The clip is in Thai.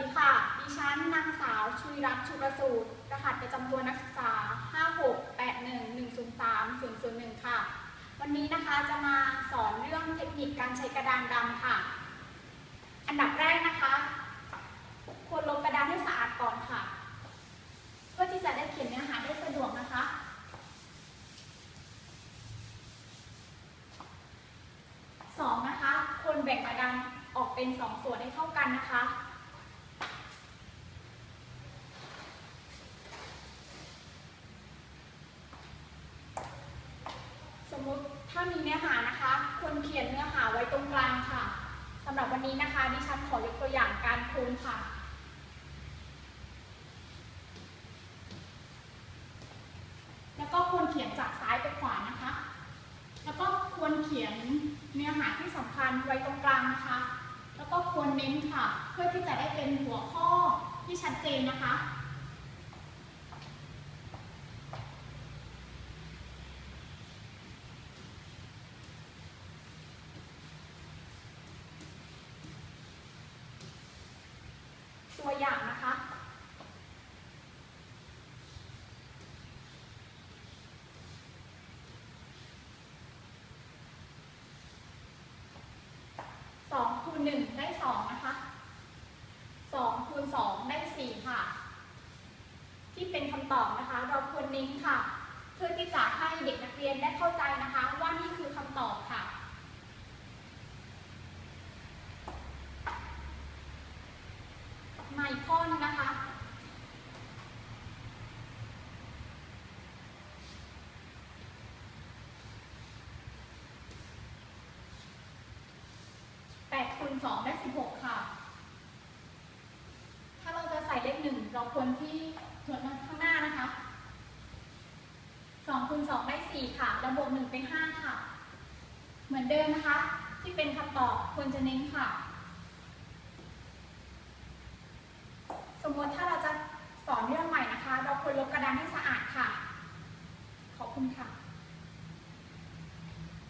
ดีค่ะ ดิฉันนางสาวชุยรัตน์ชุประสูตรรหัสประจำตัวนักศึกษา 5681103-001 ค่ะ วันนี้นะคะจะมาสอนเรื่องเทคนิคการใช้กระดานดำค่ะ อันดับแรกนะคะ ควรลบกระดานให้สะอาดก่อนค่ะ เพื่อที่จะได้เขียนเนื้อหาได้สะดวกนะคะสองนะคะ ควรแบ่งกระดานออกเป็นสองส่วนให้เท่ากันนะคะ มมุติถ้ามีเนื้อหานะคะควรเขียนเนื้อหาไว้ตรงกลางค่ะสำหรับวันนี้นะคะดิฉันขอยกตัวอย่างการคูณค่ะ แล้วก็ควรเขียนจากซ้ายไปขวานะคะ แล้วก็ควรเขียนเนื้อหาที่สำคัญไว้ตรงกลางนะคะ แล้วก็ควรเน้นค่ะ เพื่อที่จะได้เป็นหัวข้อที่ชัดเจนนะคะ ตัวอย่างนะคะ สองคูณหนึ่งได้สองนะคะ สองคูณสองได้สี่ค่ะ ที่เป็นคำตอบนะคะ เราควรเน้นค่ะ เพื่อที่จะให้เด็กนักเรียนได้เข้าใจนะคะ ว่านี่คือคำตอบค่ะ มา อีกข้อนึงนะคะ แปดคูณสองได้สิบหกค่ะ ถ้าเราจะใส่เลขหนึ่งเราควรที่ส่วนข้างหน้านะคะสองคูณสองได้สี่ค่ะแล้วบวกหนึ่งเป็นห้าค่ะ เหมือนเดิมนะคะ ที่เป็นคำตอบควรจะเน้นค่ะ นถ้าเราจะสอนเรื่องใหม่นะคะ เราควรลบกระดานให้สะอาดค่ะ ขอบคุณค่ะ